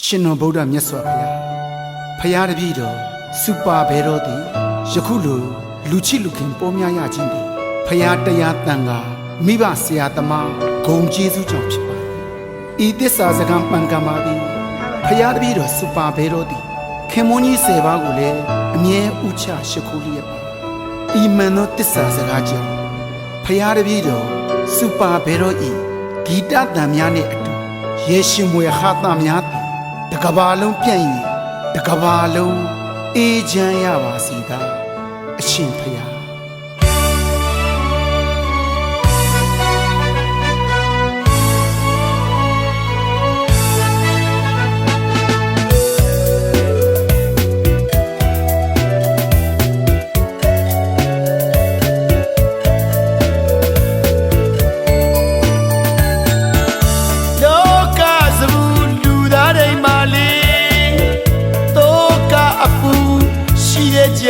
ရှင်တော်ဗုဒ္ဓမြတ်စွာဘုရားဖရာတပည့်တော်စူပါဘဲတော်သည်ယခုလိုလူချစ်လူခင်ပေါ်များရခြင်းသည်ဖရာတရားတန်ခါမိဘဆရာသမားဂုံကျေးဇူးကြောင့်ဖြစ်ပါ၏ဤသစ္စာစကားမှန်ကန်ပါသည်ဖရာတပည့်တော်စူပါဘဲတော်သည်ခင်မွန်းကြီး၁၀ပါးကိုလည်းအမြဲဥချရှိခိုးလျက်ပါဤမှန်သောသစ္စာစကားကြောင့်ဖရာတပည့်တော်စူပါဘဲတော်ဤဂီတတန်များနှင့်အတူယေရှုမွေဟာသများသည် တကဘာလုံးပြန့်ရင်တကဘာလုံးအေးချမ်းရပါစေသာအရှင်ဖျား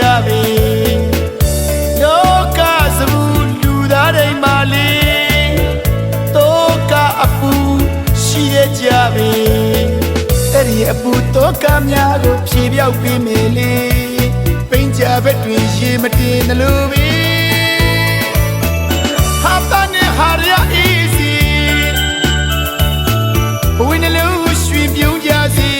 ရှိရကြပြီလောကစဘူးလူသားတိုင်းမှာလေတောကအပူရှိရကြပြီအဲ့ဒီအပူတောကများကိုဖြေပြောက်ပေးမယ်လေပိန်ကြဘက်တွင်ရေမတင်သလိုပဲဟာပနဲ့ဟာရ easy ဘဝနဲ့လို့ရွှင်ပြုံးကြစီ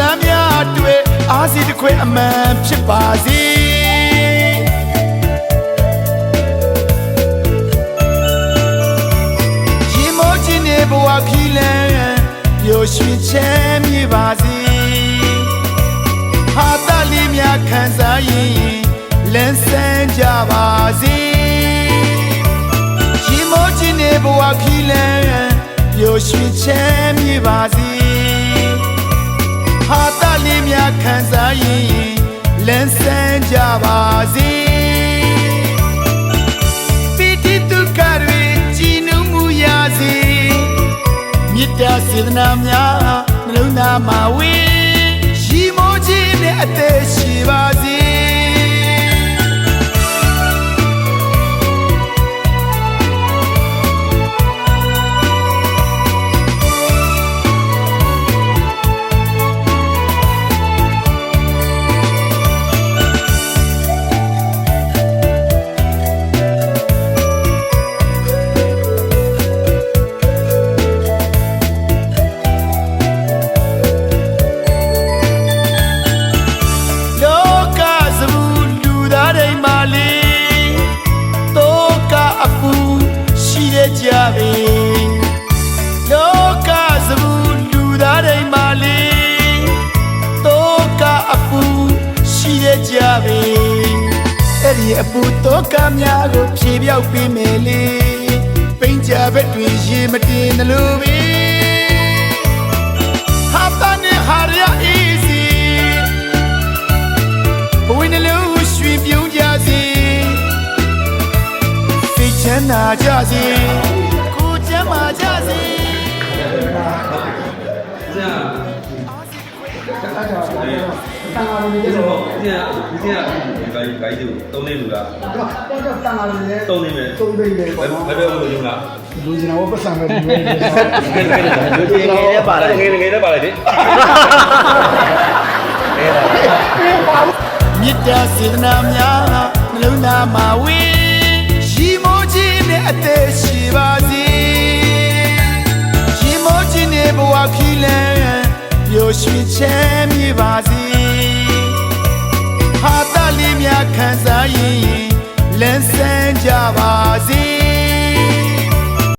သားများအတွေ့အားစီတစ်ခွဲအမှန်ဖြစ်ပါစေရင်မောခြင်းနဲ့ဘဝခီးလန်းပျော်ရွှင်ချမ်းမြေပါစေဟာတလေးများခံစားရင်လန်းဆန်းကြပါစေရှင်မောခြင်းနဲ့ဘဝခီးလန်းပျော်ရွှင်ချမ်းမြေပါစေ ဟာတလေးများခံစားရင်လန်းဆန်းကြပါစေပီတိတုကတွေကြည်နူးမှုရစေမေတ္တာစေတနာများနှလုံးသားမှာဝေရှိမိုးခြင်းနဲ့အသက်ရှိပါစေ အဲ့ဒီအပူတောကများကိုဖြေပြောက်ပေးမယ်လေပိန်ကြဘက်တွင်ရေမတင်သလိုပဲဟာတနဲ့ဟာရ easy ဘဝနဲ့လို့ရွှင်ပြုံးကြစီစိတ်ချမ်းသာကြစီကိုယ်ချမ်းသာကြစီ တခါကြာတာတန်ဃာတော်ကြီးတော့ဒီကဒီကဒီကဂိုင်းတို့သုံးနေလူလားတော့တော့တန်ဃာတော်ကြီးသုံးနေမယ်သုံးနေမယ်ပေါ့နော်ဘယ်တော့လို့ယူလားလူကျင်တော့ပတ်စံပဲဒီလိုလူကျင်ငယ်လည်းပါတယ်ငယ်ငယ်လည်းပါတယ်ဒီအဲ့ဒါမြစ်တာစေတနာများနှလုံးသားမှာဝေးရီမိုးခြင်းနဲ့အသက်ရှိပါစေရီမိုးခြင်းနဲ့ဘဝခီးလန်း ပျော်ရွှင်ချမ်းမြေပါစေ